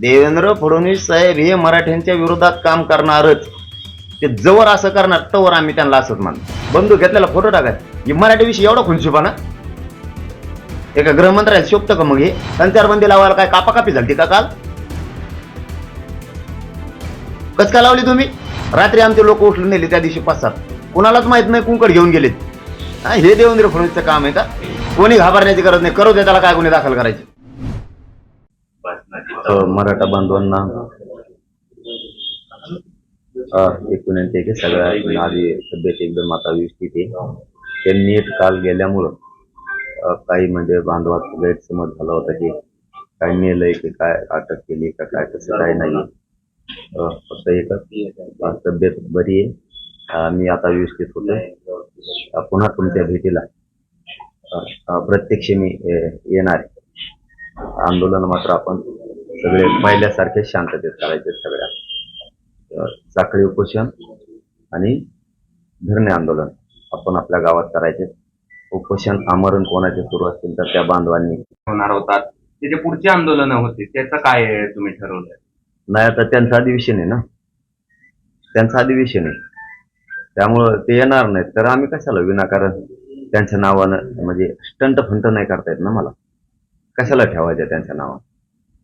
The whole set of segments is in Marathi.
देवेंद्र फडणवीस साहेब हे मराठ्यांच्या विरोधात काम करणारच. ते जवळ असं करणार तवर आम्ही त्यांना असंच मान बंदूक घेतलेला फोटो टाकाय हे मराठीविषयी एवढा खुनशिपाना एका गृहमंत्र्याला शोभतं का मग हे? संचारबंदी लावायला काय कापाकापी झाली का काल? कस काय लावली तुम्ही? रात्री आमचे लोक उठलून नेले त्या दिवशी पाच सात कुणालाच माहीत नाही कुंकड घेऊन गेलेत. हे देवेंद्र फडणवीसचं काम आहे का? कोणी घाबरण्याची गरज नाही. करू दे त्याला काय गुन्हे दाखल करायचे? मराठा बांधवांना. एकूण की सगळ्या आधी तब्येत एकदम आता व्यवस्थित आहे. ते नीट काल गेल्यामुळं काही म्हणजे बांधवात गैरसमज झाला होता की काय नेलंय की काय अटक केली का काय तसं काय नाही. फक्त एकच तब्येत बरी आहे. मी आता व्यवस्थित होतो. पुन्हा तुमच्या भेटीला प्रत्यक्ष मी येणार आंदोलन मात्र आपण सगळे पहिल्यासारखे शांततेत करायचे सगळ्या. साखळी उपोषण आणि धरणे आंदोलन आपण आपल्या गावात करायचे. उपोषण आमरण कोणाचे सुरू असतील तर त्या बांधवांनी. होणार होतात. ते जे पुढची आंदोलनं होती त्याचं काय तुम्ही ठरवलंय? नाही आता त्यांचं अधिवेशन आहे ना. त्यांचं अधिवेशन आहे. त्यामुळं ते येणार नाहीत. तर आम्ही कशाला विनाकारण त्यांच्या नावानं म्हणजे स्टंट फंट नाही करता येत ना मला. कशाला ठेवायचं त्यांच्या नावानं?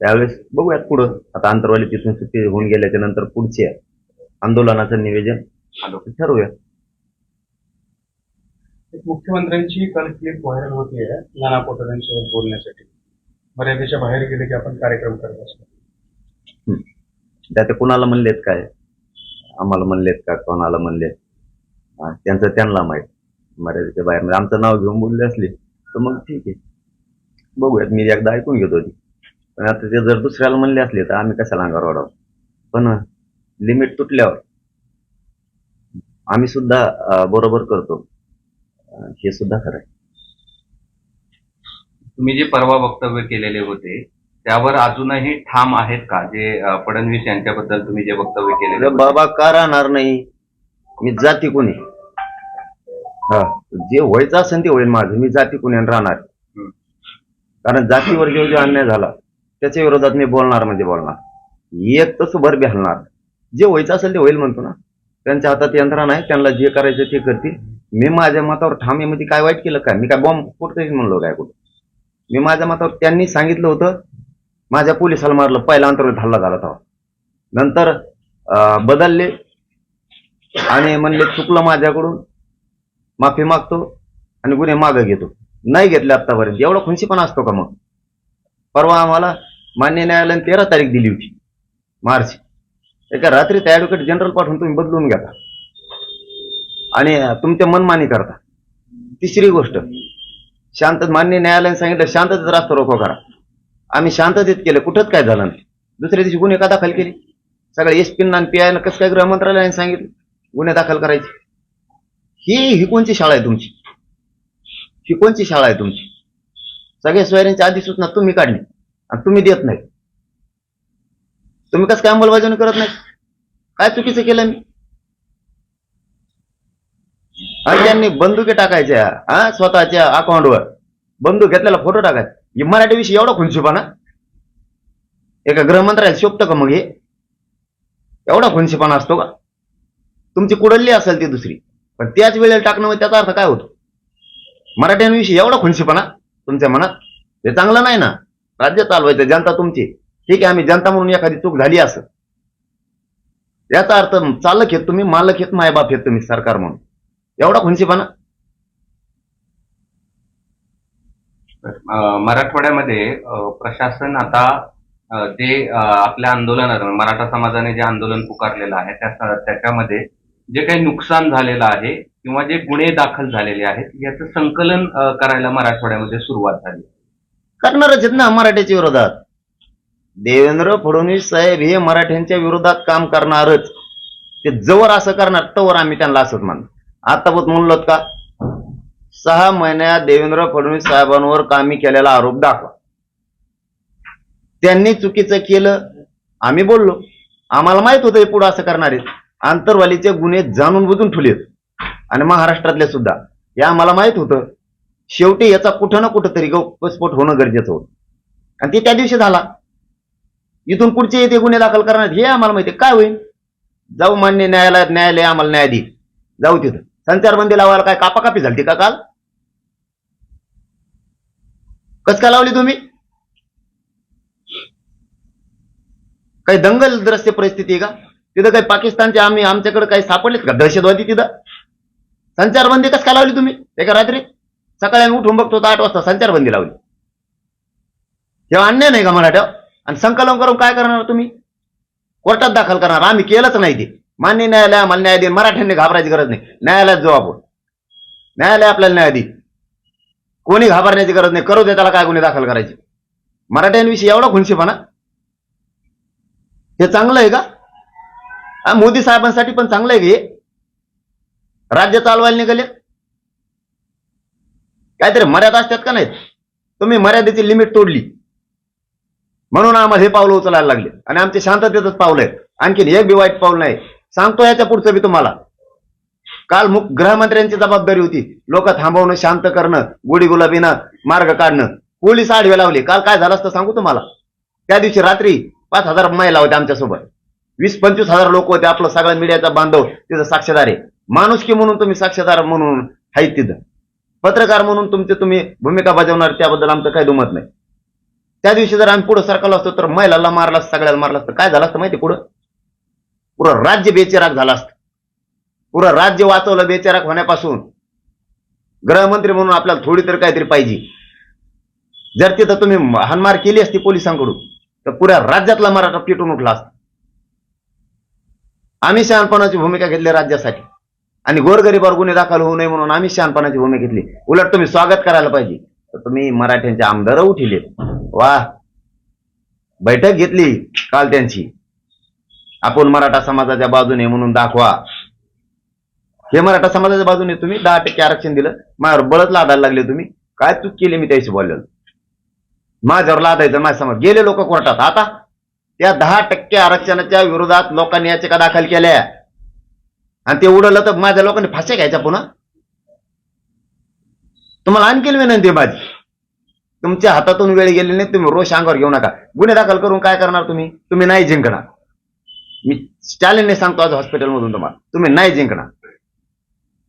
त्यावेळेस बघूयात पुढं. आता आंतरवाली तिथून सुट्टी होऊन गेल्याच्यानंतर पुढचे आंदोलनाचं निवेदन ठरवूया. मुख्यमंत्र्यांची काल क्लिप व्हायरल होती आहे. नाना पटोलेंसोबत बोलण्यासाठी. मर्यादेच्या बाहेर गेले की आपण कार्यक्रम करत असतो. त्या ते कुणाला म्हणलेत काय? आम्हाला म्हणलेत का? कोणाला म्हणलेत? त्यांचं त्यांना माहीत. मर्यादेच्या बाहेर. आमचं नाव घेऊन बोलले असले तर मग ठीक आहे. बघूयात. मी एकदा ऐकून घेतो ती पण आता ते जर दुसऱ्याला म्हणले असले तर आम्ही कशाला अंगावर वाढावं पण लिमिट तुटल्यावर आम्ही सुद्धा बरोबर करतो. हे सुद्धा खरं आहे. तुम्ही जे परवा वक्तव्य केलेले होते त्यावर अजूनही ठाम आहेत का? जे फडणवीस यांच्याबद्दल तुम्ही जे वक्तव्य केलेले होते? बाबा का राहणार नाही? मी जाती कोणी? हा जे व्हायचं असेल ते होईल माझं. मी जाती कोणी राहणार. कारण जातीवर जो जो अन्याय झाला त्याच्या विरोधात मी बोलणार म्हणजे बोलणार. एक तसं भर हलणार जे व्हायचं असेल ते होईल म्हणतो ना. त्यांच्या हातात यंत्रणा आहे त्यांना जे करायचं ते करतील. मी माझ्या मतावर ठाम आहे म्हणजे काय वाईट केलं काय? मी काय बॉम्ब कुठतरी म्हणलो काय कुठं? मी माझ्या मतावर त्यांनी सांगितलं होतं माझ्या पोलिसाला मारलं पहिला अंतर्गत हल्ला झाला तेव्हा. नंतर बदलले आणि म्हणले चुकलं माझ्याकडून माफी मागतो आणि गुन्हे मागं घेतो. नाही घेतले आत्तापर्यंत एवढा खुनशीपणा असतो का मग? परवा आम्हाला मान्य न्यायालयाने तेरा तारीख दिली होती मार्च एका रात्री त्या जनरल पाठवून तुम्ही बदलून घेता आणि तुमच्या मनमानी करता. तिसरी गोष्ट शांत मान्य न्यायालयाने सांगितलं शांततेत रास्ता रोखो करा. आम्ही शांततेत केलं कुठंच काय झालं नाही. दुसऱ्या दिवशी गुन्हे का दाखल केले? सगळ्या एस पी आणि पी आयनं कसं काय गृह मंत्रालयाने सांगितलं? गुन्हे दाखल करायचे. ही ही कोणची शाळा आहे तुमची? ही कोणची शाळा आहे तुमची? सगळ्या सोयऱ्यांच्या अधिसूचना तुम्ही काढली. आणि तुम्ही देत नाही. तुम्ही कसं काय अंमलबजावणी करत नाही? काय चुकीचं केलं मी? आणि त्यांनी बंदुके टाकायच्या हा स्वतःच्या अकाउंटवर बंदूक घेतलेला फोटो टाकायचा मराठी मराठीविषयी एवढा खुनशिपाना एका गृहमंत्र्याला शोभतं का मग हे? एवढा खुनशिपाना असतो का? तुमची कुडल्ली असेल ती दुसरी. पण त्याच वेळेला टाकणं म्हणजे त्याचा अर्थ काय होतो? मराठ्यांविषयी एवढा खुनशीपणा तुमच्या मनात? हे चांगलं नाही ना? राज्य चालवायचं जनता तुमची. ठीक आहे आम्ही जनता म्हणून एखादी चूक झाली असं याचा अर्थ चालक येत तुम्ही मालक येत मायबाप येत तुम्ही सरकार म्हणून. एवढा खुनशीपणा अं, मराठवाड्यामध्ये प्रशासन आता जे ते आपल्या आंदोलनात म्हणजे मराठा समाजाने जे आंदोलन पुकारलेलं आहे त्या त्याच्यामध्ये जे काही नुकसान झालेलं आहे किंवा जे गुन्हे दाखल झालेले आहेत याचं संकलन करायला मराठवाड्यामध्ये सुरुवात झाली. करणारच आहेत ना मराठ्याच्या विरोधात. देवेंद्र फडणवीस साहेब हे मराठ्यांच्या विरोधात काम करणारच. ते जवळ असं करणार तवर आम्ही त्यांना असत मानतो आता बघ म्हणलो का? सहा महिन्यात देवेंद्र फडणवीस साहेबांवर कामी केलेला आरोप दाखवा. त्यांनी चुकीचं केलं आम्ही बोललो. आम्हाला माहीत होतं हे पुढं असं करणार आहेत. आंतरवालीचे गुन्हे जाणून बुजून ठेवलेत आणि महाराष्ट्रातले सुद्धा. हे आम्हाला माहीत होतं. शेवटी याचा कुठं ना कुठं तरी गौप्यस्फोट होणं गरजेचं होतं. आणि ते त्या दिवशी झाला. इथून पुढचे येते गुन्हे दाखल करणार हे आम्हाला माहिती काय होईल? जाऊ मान्य न्यायालयात न्यायालय आम्हाला न्याय देईल जाऊ तिथं. संचारबंदी लावायला काय कापाकापी झाली का काल? कस काय लावली तुम्ही? काही दंगलग्रस्त परिस्थिती आहे का? तिथं काही पाकिस्तानचे आम्ही आमच्याकडे काही सापडलेत का? दहशतवादी तिथं? संचारबंदी कस काय लावली तुम्ही? एका रात्री? सकाळी आम्ही उठून बघतो तर आठ वाजता संचारबंदी लावली. तेव्हा अन्याय नाही का मराठ्या आणि संकलन करून काय करणार हो तुम्ही? कोर्टात दाखल करणार. आम्ही केलंच नाही ते. मान्य न्यायालय आम्हाला न्याय दे मराठ्यांनी घाबरायची गरज नाही. न्यायालयात जाऊ आपण. न्यायालय आपल्याला न्याय देईल. कोणी घाबरण्याची गरज नाही. करू दे त्याला काय गुन्हे दाखल करायचे? मराठ्यांविषयी एवढा खुनशीपणा हे चांगलं आहे का? मोदी साहेबांसाठी पण चांगलं आहे का हे? राज्य चालवायला निघाले. काहीतरी मर्यादा असतात का नाहीत? तुम्ही मर्यादेची लिमिट तोडली. म्हणून आम्हाला हे पावलं उचलायला लागले. आणि आमचे शांततेतच पावलं आहेत. आणखीन एक बी वाईट पाऊल नाही. सांगतो याच्या पुढचं बी तुम्हाला. काल मुख गृहमंत्र्यांची जबाबदारी होती. लोक थांबवणं शांत करणं गुढीगुलाबीनं मार्ग काढणं. पोलीस आडवे लावले. काल काय झालं असतं सांगू तुम्हाला? त्या दिवशी रात्री पाच हजार महिला होत्या आमच्यासोबत. वीस पंचवीस हजार लोक होते आपलं सगळ्या मीडियाचा बांधव तिथं साक्षीदार आहे. माणुसकी म्हणून तुम्ही साक्षीदार म्हणून आहेत तिथं. पत्रकार म्हणून तुमचे तुम्ही भूमिका बजावणार त्याबद्दल आमचं काही दुमत नाही. त्या दिवशी जर आम्ही पुढे सरकारला असतो तर महिलाला मारला असतं, सगळ्याला मारला असतं. काय झालं असतं माहिती पुढं? पुरं राज्य बेचिराग झालं असतं. पुरं राज्य वाचवलं बेचिराग होण्यापासून. गृहमंत्री म्हणून आपल्याला थोडी तर काहीतरी पाहिजे. जर तिथं तुम्ही हानमार केली असती पोलिसांकडून तर पुऱ्या राज्यातला मराठा पिटून उठला असता. आम्ही शहाणपणाची भूमिका घेतली राज्यासाठी. आणि गोरगरीबावर गुन्हे दाखल होऊ नये म्हणून आम्ही शहाणपणाची भूमिका घेतली. उलट तुम्ही स्वागत करायला पाहिजे. तर तुम्ही मराठ्यांचे आमदार उठिले. वा. बैठक घेतली काल त्यांची. आपण मराठा समाजाच्या बाजूने म्हणून दाखवा. हे मराठा समाजाच्या बाजूने तुम्ही दहा टक्के आरक्षण दिलं. माझ्यावर बळच लादायला लागले तुम्ही. काय चूक केली मी त्याशी बोललेलो माझ्यावर लादायचं माझ्यासमोर. गेले लोक कोर्टात. आता त्या दहा टक्के आरक्षणाच्या विरोधात लोकांनी याचिका दाखल केल्या. आणि ते उडवलं तर माझ्या लोकांनी फासे घ्यायचा पुन्हा. तुम्हाला आणखी विनंती माझी. तुमच्या हातातून वेळ गेली नाही तुम्ही रोज अंगावर घेऊ नका. गुन्हे दाखल करून काय करणार तुम्ही? तुम्ही नाही जिंकणार. मी स्टॅलिनने सांगतो आज हॉस्पिटलमधून तुम्हाला. तुम्ही नाही जिंकणार.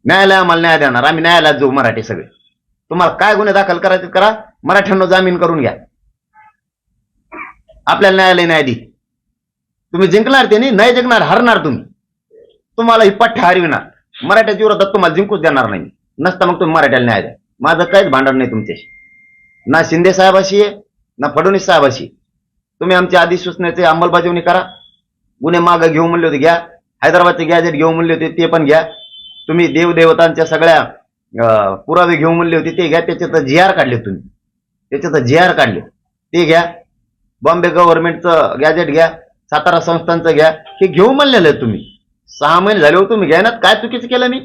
न्यायालय आम्हाला न्याय देणार. आम्ही न्यायालयात जाऊ मराठी सगळे. तुम्हाला काय गुन्हे दाखल करायचे करा. मराठ्यांना जामीन करून घ्या. आपल्याला न्यायालय न्याय दी. तुम्ही जिंकणार ते नाही जिंकणार हरणार तुम्ही. तुम्हाला ही पठ्ठ हरविणार. मराठ्याच्या विरोधात तुम्हाला जिंकूच देणार नाही. नसता मग तुम्ही मराठ्याला न्याय द्या. माझं काहीच भांडण नाही तुमच्याशी. ना शिंदे साहेबाशी आहे ना फडणवीस साहेबाशी तुम्ही आमच्या अधिसूचनेचे अंमलबजावणी करा. गुन्हे मागं घेऊ म्हणले होते घ्या. हैदराबादचे गॅजेट घेऊ म्हणले होते ते पण घ्या. तुम्ही देवदेवतांच्या सगळ्या पुरावे घेऊ म्हणले होते ते घ्या. त्याच्यात जी आर काढले तुम्ही. त्याच्यात जी आर काढले. ते घ्या. बॉम्बे गव्हर्नमेंटचं गॅजेट घ्या. सातारा संस्थांचं घ्या. हे घेऊ म्हणलेलं आहे तुम्ही. सहा महिने झाले हो तुम्ही घ्या ना काय चुकीचं केलं मी.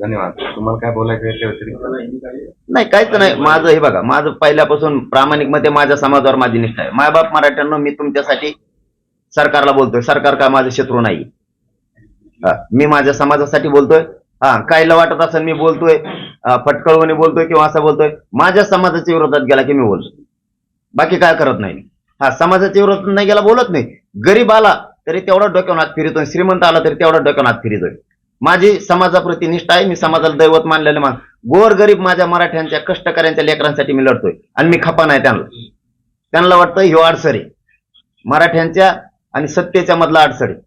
धन्यवाद. तुम्हाला काय बोलायचं नाही काहीच नाही. माझं हे बघा माझं पहिल्यापासून प्रामाणिक मते माझ्या समाजावर माझी निष्ठा आहे. मायबाप मराठ्यांना मी तुमच्यासाठी सरकारला बोलतोय. सरकार काय माझं शत्रू नाही. मी माझ्या समाजासाठी बोलतोय. हा काहीला वाटत असेल मी बोलतोय. फटकळवणी बोलतोय किंवा असं बोलतोय माझ्या समाजाच्या विरोधात गेला की मी बोलतो. बाकी काय करत नाही. हा समाजाच्या विरोधात नाही गेला बोलत नाही. गरीब आला तरी तेवढा डोक्यावर हात फिरतोय श्रीमंत आला तरी तेवढा डोक्यावर हात फिरतोय. माझी समाजाप्रती निष्ठा आहे मी समाजाला दैवत मानलेलं मान गोर गरीब माझ्या मराठ्यांच्या कष्टकऱ्यांच्या लेकरांसाठी मी लढतोय. आणि मी खपा नाही त्यांना. त्यांना वाटतं ही अडसर आहे मराठ्यांच्या आणि सत्तेच्या मधला अडसर आहे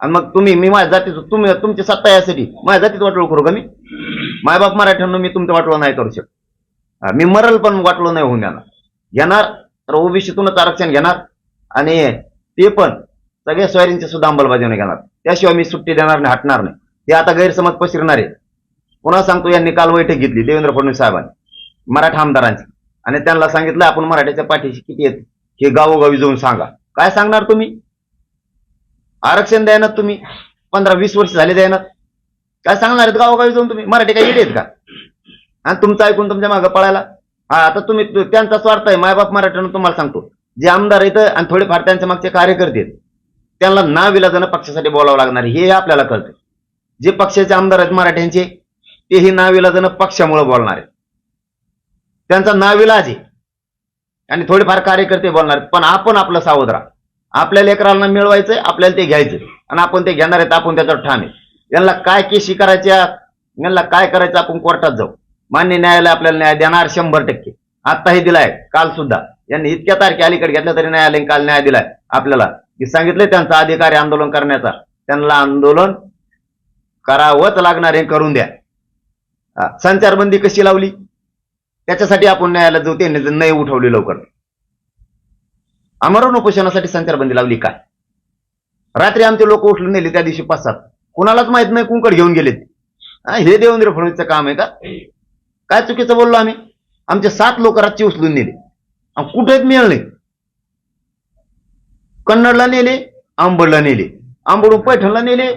आणि मग तुम्ही मी माझ्या जातीचं तुम्ही तुमची सत्ता यासाठी माझ्या जातीत वाटोळ करू का मी? मायबाप मराठ्यांना मी तुमचं वाटलं नाही करू शकत. मी मरल पण वाटलो नाही होऊन देणार घेणार तर ओबीसीतूनच आरक्षण घेणार आणि ते पण सगळ्या सोयरींची सुद्धा अंमलबजावणी घेणार. त्याशिवाय मी सुट्टी देणार नाही हटणार नाही. ते आता गैरसमज पसरणार आहे पुन्हा सांगतो यांनी काल बैठक घेतली देवेंद्र फडणवीस साहेबांनी मराठा आमदारांची. आणि त्यांना सांगितलं आपण मराठ्याच्या पाठीशी किती येत हे गावोगावी जाऊन सांगा. काय सांगणार तुम्ही? आरक्षण द्यायनात तुम्ही? पंधरा वीस वर्ष झाले द्यायनात. काय सांगणार आहेत गावोगावी जाऊन तुम्ही? मराठी काय येत का? आणि तुमचं ऐकून तुमच्या मागं पळायला? हा आता तुम्ही त्यांचा स्वार्थ आहे मायबाप मराठ्यानं तुम्हाला सांगतो. जे आमदार आहेत आणि थोडेफार त्यांच्या मागचे कार्यकर्ते आहेत त्यांना ना विलाजानं पक्षासाठी बोलावं लागणार हे आपल्याला कळतं जे पक्षाचे आमदार आहेत मराठ्यांचे तेही नाविलाजानं पक्षामुळे बोलणार आहेत. त्यांचा नाविलाज आहे. आणि थोडेफार कार्यकर्ते बोलणार आहेत. पण आपण आपलं सावध राहा. आपल्या लेकरांना मिळवायचंय आपल्याला ते घ्यायचं आणि आपण ते घेणार आहेत आपण त्याच्यावर ठाम आहे. यांना काय केशी करायच्या? यांना काय करायचं? आपण कोर्टात जाऊ. मान्य न्यायालय आपल्याला न्याय देणार शंभर टक्के. आत्ताही दिलाय काल सुद्धा. यांनी इतक्या तारखे अलीकडे घेतल्या तरी न्यायालयाने काल न्याय दिलाय. आपल्याला की सांगितलंय त्यांचा अधिकार आंदोलन करण्याचा. त्यांना आंदोलन करावंच लागणार आहे करून द्या. संचारबंदी कशी लावली? त्याच्यासाठी आपण न्यायालयात जाऊ त्यांनी नय नाही उठवली लवकर. आमरण उपोषणासाठी संचारबंदी लावली काय रात्री आमचे लोक उठले नेले त्या दिवशी पाच सात कुणालाच माहीत नाही कुंकड घेऊन गेलेत. हा, हे देवेंद्र फडणवीसचं काम आहे का? काय चुकीचं बोललो आम्ही? आमचे सात लोक रातची उचलून नेले. कुठेच मिळालं नाही. कन्नडला नेले आंबडला नेले. आंबडून पैठणला नेले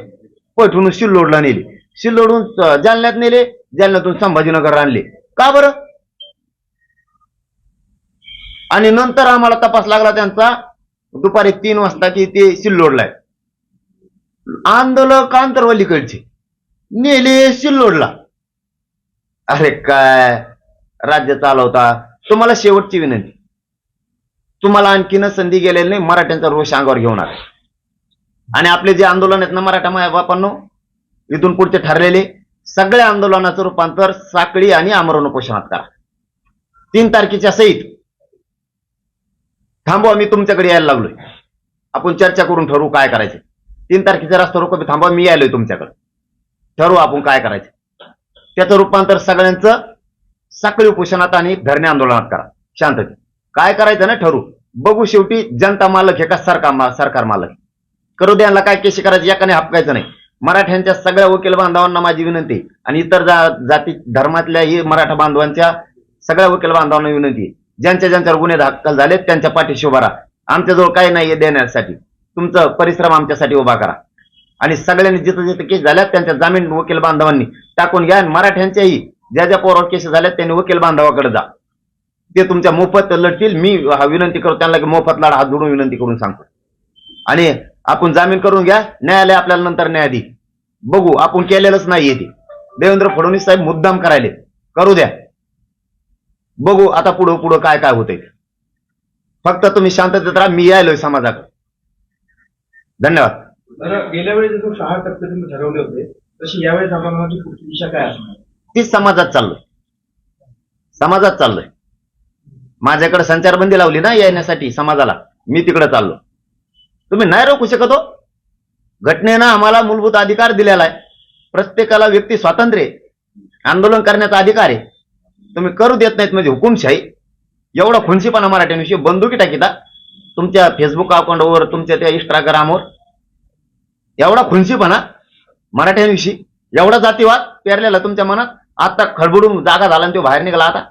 पैठणून सिल्लोडला नेले. सिल्लोडून अं, जालन्यात नेले जालन्यातून संभाजीनगर आणले. का बरं? आणि नंतर आम्हाला तपास लागला त्यांचा. दुपारी तीन वाजता की ते सिल्लोडला आहे आंदोलक आंतरवलीकडचे नेले सिल्लोडला. अरे काय? राज्य चालवता. तुम्हाला शेवटची विनंती. तुम्हाला आणखीन संधी गेलेली नाही मराठ्यांचा रोष अंगावर घेऊन आला. आणि आपले जे आंदोलन आहेत ना मराठा माया बापांनो इथून पुढचे ठरलेले सगळ्या आंदोलनाचं रूपांतर साखळी आणि आमरण उपोषणात करा. तीन तारखेच्या सहित. थांबू आम्ही तुमच्याकडे यायला लागलोय. आपण चर्चा करून ठरवू काय करायचं. तीन तारखेचा रस्ता रोको थांबा मी यायलोय तुमच्याकडे. ठरवू आपण काय करायचं. त्याचं रूपांतर सगळ्यांचं साखळी उपोषणात आणि धरणे आंदोलनात करा. शांतते काय करायचं ना ठरू बघू शेवटी जनता मालक हे का सरकार सरकार मालक करू द्याला काय केशी करायची याकाने हपकायचं नाही. मराठ्यांच्या सगळ्या वकील बांधवांना माझी विनंती आणि इतर जा- जाती धर्मातल्याही मराठा बांधवांच्या सगळ्या वकील बांधवांना विनंती ज्यांच्या ज्यांच्यावर गुन्हे दाखल झालेत त्यांच्या पाठीशी उभारा राहा. आमच्याजवळ काही नाहीये देण्यासाठी. तुमचा परिश्रम आमच्यासाठी उभा करा. आणि सगळ्यांनी जिथं जिथं केस झाल्यात त्यांच्या जामीन वकील बांधवांनी टाकून घ्या आणि मराठ्यांच्याही ज्या ज्या पोरावर केस झाल्यात त्यांनी वकील बांधवाकडे जा. ते तुमच्या मोफत लढतील. मी हा विनंती करतो त्यांना की मोफत लढा हात जोडून विनंती करून सांगतो. आणि आपण जामीन करून घ्या. न्यायालय आपल्याला नंतर न्याय दे बघू आपण केलेलंच नाहीये ते. देवेंद्र फडणवीस साहेब मुद्दाम करायले. करू द्या. बघू आता पुढं पुढं काय काय होतंय. फक्त तुम्ही शांततेत राहा. मी यायलोय समाजाकडे. धन्यवाद. गेल्या वेळेस जसं सहा टप्पे तुम्ही ठरवले होते तशी आंदोलनाची पुढची दिशा काय असणार? तीच समाजात चाललोय. समाजात चाललोय. माझ्याकडे संचारबंदी लावली ना येण्यासाठी समाजाला. मी तिकडे चाललो. तुम्ही नाही रोखू शकत हो. घटनेनं आम्हाला मूलभूत अधिकार दिलेला आहे. प्रत्येकाला व्यक्ती स्वातंत्र्य. आंदोलन करण्याचा अधिकार आहे. तुम्ही करू देत नाहीत म्हणजे हुकुमशाही. एवढा खुनशीपणा मराठ्यांविषयी बंदुकी टाकीता. तुमच्या फेसबुक अकाउंटवर तुमच्या त्या इंस्टाग्रामवर एवढा खुनशीपणा मराठ्यांविषयी एवढा जातीवाद पेरलेला तुमच्या मनात आता खडबडून जागा झाला आणि तो बाहेर निघाला आता.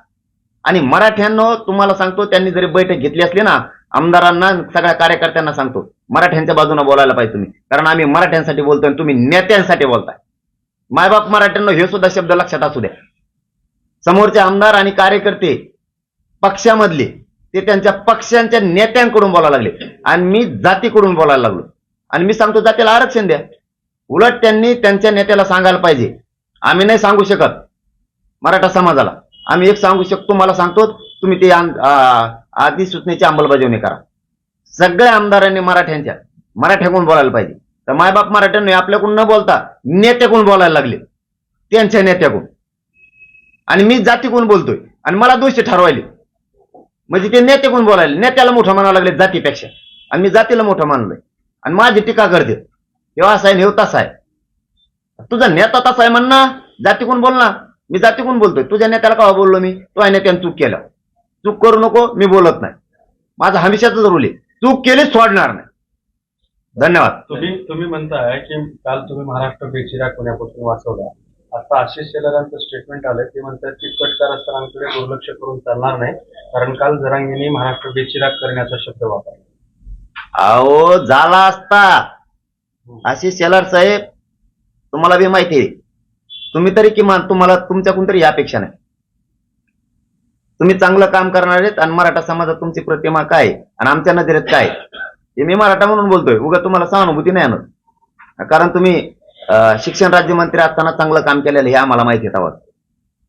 आणि मराठ्यांनो तुम्हाला सांगतो त्यांनी जरी बैठक घेतली असली ना आमदारांना सगळ्या कार्यकर्त्यांना सांगतो मराठ्यांच्या बाजूने बोलायला पाहिजे तुम्ही. कारण आम्ही मराठ्यांसाठी बोलतोय आणि तुम्ही नेत्यांसाठी बोलताय. मायबाप मराठ्यांना हे सुद्धा शब्द लक्षात असू द्या. समोरचे आमदार आणि कार्यकर्ते पक्षामधले ते त्यांच्या पक्षांच्या नेत्यांकडून बोलायला लागले. आणि मी जातीकडून बोलायला लागलो. आणि मी सांगतो जातीला आरक्षण द्या. उलट त्यांनी त्यांच्या नेत्याला सांगायला पाहिजे. आम्ही नाही सांगू शकत मराठा समाजाला. आम्ही एक सांगू शकतो मला सांगतो तुम्ही ते अधिसूचनेची अंमलबजावणी करा. सगळ्या आमदारांनी मराठ्यांच्या मराठ्याकडून बोलायला पाहिजे. तर मायबाप मराठ्यांनी आपल्याकडून न बोलता नेत्याकडून बोलायला लागले. त्यांच्या नेत्याकडून. आणि मी जातीकडून बोलतोय. आणि मला दोषी ठरवायले. म्हणजे ते नेत्याकडून बोलायले. नेत्याला मोठं म्हणावं लागले जातीपेक्षा. आणि मी जातीला मोठं मानलोय. आणि माझी टीका करते. तेव्हा असं आहे आणि आहे. तुझा नेता तसा आहे म्हण ना जातीकडून बोल ना. मी जातीकडून बोलतोय. तुझ्या नेत्याला का बोललो मी? तो नेत्याने चूक केलं चूक करू नको मी बोलत नाही. माझा हमेशाच रूल आहे. चूक केली सोडणार नाही. धन्यवाद. तुम्ही तुम्ही म्हणताय की काल तुम्ही महाराष्ट्र बेचिरा कोण्यापासून वाचवला. आता आशिष शेलारांचं स्टेटमेंट आलंय. ते म्हणतात की कटकार कारस्थानांकडे दुर्लक्ष करून चालणार नाही. कारण काल जरांगीने महाराष्ट्र बेचिराग करण्याचा शब्द वापरला. अहो झाला असता. आशिष शेलार साहेब तुम्हाला बी माहिती आहे. तुम्ही तरी किमान तुम्हाला तुमच्याकडून तरी यापेक्षा नाही. तुम्ही चांगलं काम करणार आहेत आणि मराठा समाजात तुमची प्रतिमा काय? आणि आमच्या नजरेत काय? हे मी मराठा म्हणून बोलतोय. उगा तुम्हाला सहानुभूती नाही आणत. कारण तुम्ही शिक्षण राज्यमंत्री असताना चांगलं काम केलेलं हे आम्हाला माहिती तेव्हा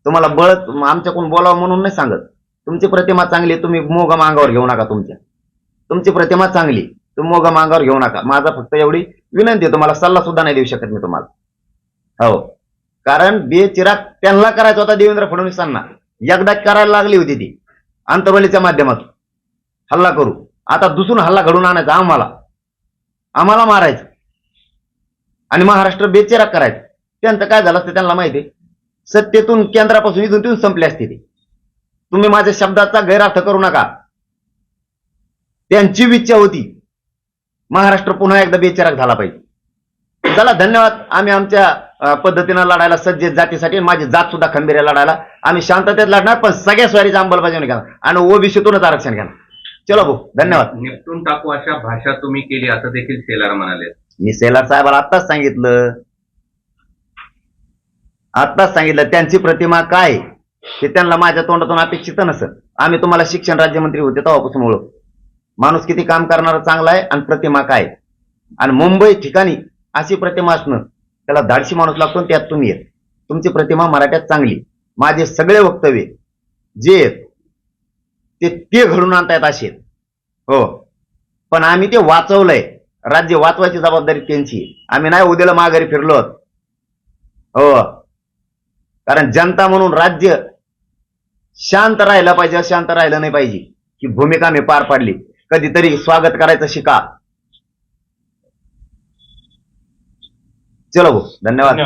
तुम्हाला बळत आमच्याकडून बोलावं म्हणून नाही सांगत. तुमची प्रतिमा चांगली तुम्ही मोग मांगावर घेऊ नका तुमच्या. तुमची प्रतिमा चांगली तुम्ही मोगा मांगावर घेऊ नका. माझा फक्त एवढी विनंती आहे. तुम्हाला सल्ला सुद्धा नाही देऊ शकत मी तुम्हाला. हो. कारण बेचिराग त्यांना करायचा होता देवेंद्र फडणवीसांना. एकदा करायला लागली होती ती अंतबलीच्या माध्यमातून. हल्ला करू. आता दुसरून हल्ला घडून आणायचा आम्हाला. आम्हाला मारायचं. आणि महाराष्ट्र बेचिराग करायचं. त्यांचं काय झालं असतं त्यांना माहिती आहे? सत्तेतून केंद्रापासून इथून तिथून संपले असते ते. तुम्ही माझ्या शब्दाचा गैरअर्थ करू नका. त्यांची इच्छा होती. महाराष्ट्र पुन्हा एकदा बेचिराग झाला पाहिजे. चला धन्यवाद. आम्ही आमच्या पद्धतीनं लढायला सज्ज जातीसाठी माझी जात सुद्धा खंबीर लढायला. आम्ही शांततेत लढणार पण सगळ्या स्वारीची अंमलबजावणी घेणार आणि ओबीसीतूनच आरक्षण घेणार चलो भाऊ धन्यवाद. निपटून टाकू अशा भाषा तुम्ही केली असं देखील शेलार म्हणाले. मी सेलार साहेबाला आत्ताच सांगितलं. आत्ताच सांगितलं त्यांची प्रतिमा काय? हे त्यांना माझ्या तोंडातून अपेक्षित नसत. आम्ही तुम्हाला शिक्षण राज्यमंत्री होते तेव्हापासून ओळख. माणूस किती काम करणारा चांगला आहे आणि प्रतिमा काय? आणि मुंबई ठिकाणी अशी प्रतिमा असणं त्याला धाडशी माणूस लागतो आणि त्यात तुम्ही येत. तुमची प्रतिमा मराठ्यात चांगली. माझे सगळे वक्तव्य जे आहेत ते ते घडून आणतायत असे हो. पण आम्ही ते वाचवलंय. राज्य वाचवायची जबाबदारी त्यांची आम्ही नाही उद्याला माघारी फिरलो आहोत. हो. कारण जनता म्हणून राज्य शांत राहिलं पाहिजे शांत राहिलं नाही पाहिजे. ही भूमिका मी पार पाडली. कधीतरी स्वागत करायचं शिका. चलो भाऊ धन्यवाद.